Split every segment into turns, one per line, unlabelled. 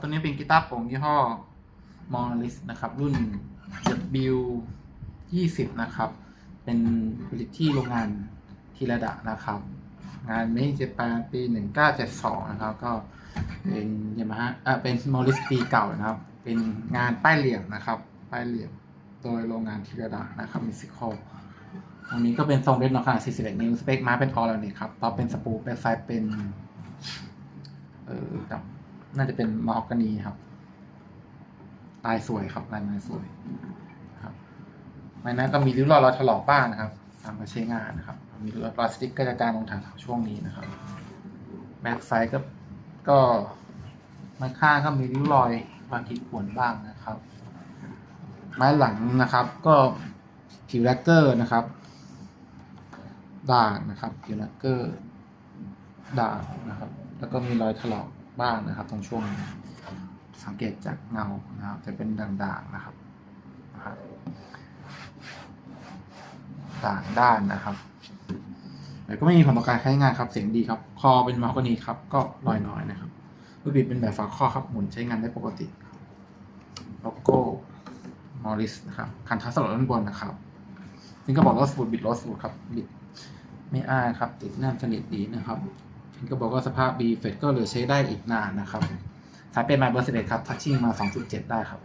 ตัวนี้เป็นกีตาร์โปร่งยี่ห้อมอริสนะครับ รุ่น W 20 นะครับ เป็นผลิตที่โรงงานทีระดะนะครับ งานนี้จะแปลปี 1972 นะครับ ก็เป็นยามาฮ่าอ่าเป็นมอริสปีเก่านะครับ เป็นงานป้ายเหลี่ยมนะครับ ป้ายเหลี่ยมโดยโรงงานทีระดะนะครับมิสิคอลตรงนี้ก็เป็นทรงเรดนอขนาด 41 นิ้ว สเปคมาเป็นออร์แลนิกครับ ต่อเป็นสปูแบ็คไซด์เป็น เออกับ น่าจะเป็นมออกกานีครับ ลายสวยครับลายไม้สวยครับไม้นั้นก็มีริ้วรอยรอยถลอกบ้างนะครับตามการใช้งานนะครับ มีรอยรอยสติ๊กเกอร์จาการลงถังช่วงนี้นะครับแบ็คไซด์ก็ก็มันข้างก็มีริ้วรอยบางทีข่วนบ้างนะครับ ไม้หลังนะครับ ก็ผิวแลกเกอร์นะครับ ด่างนะครับผิวแลกเกอร์ด่างนะครับ แล้วก็มีรอยถลอก บ้างนะครับ ตรงช่วงสังเกตจากเงานะครับ จะเป็นด่างๆนะครับนะครับด่างด้านนะครับแต่ก็ไม่มีผลต่อการใช้งานครับ เสียงดีครับ คอเป็นมาร์กนีครับ ก็ลอยน้อยนะครับรูปบิดเป็นแบบฝาข้อครับ หมุนใช้งานได้ปกติโลโก้มอริสนะครับ คันทัสสลดด้านบนนะครับนี่ก็บอกว่าสูตรบิดลอสูตรครับ บิดไม่อ้ายครับ ติดแน่นสนิทดีนะครับ ก็บอกว่าสภาพ B เฟดก็เหลือใช้ได้อีกนานนะครับ สายเป็นมาเบอร์สิบเอ็ดครับ ทัชชิ่งมา 2.7 ได้ครับ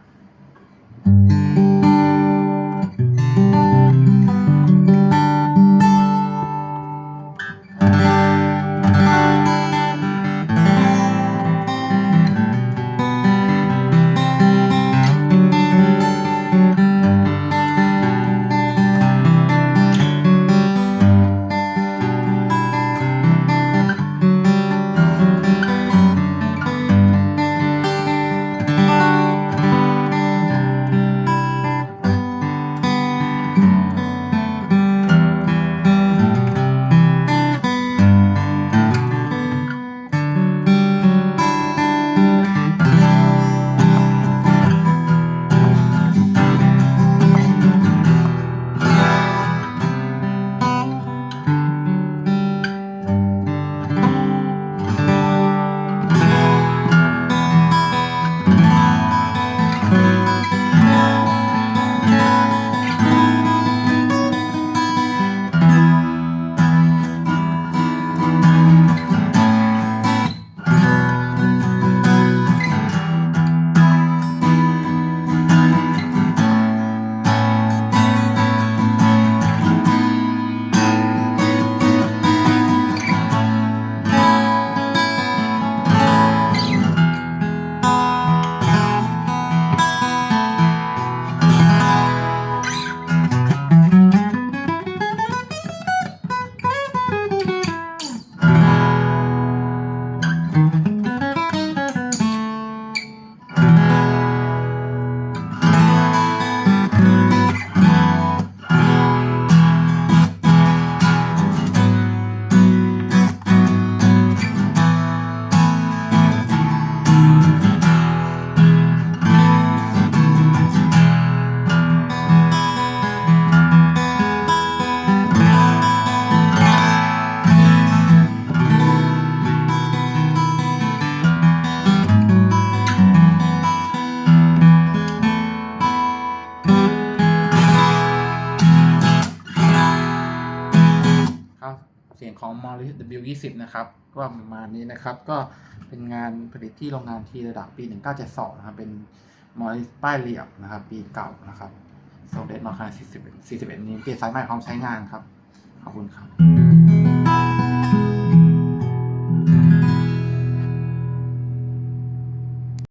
สียงของ Morris W20 นะครับก็ประมาณนี้นะครับ ก็เป็นงานผลิตที่โรงงานทีระดับปี 1972 นะครับ เป็นมอริสป้ายเหลี่ยมนะครับ ปีเก่านะครับโซเดตมาคา41 41 นี้เปลี่ยนสายใหม่พร้อมใช้งานครับ ขอบคุณครับ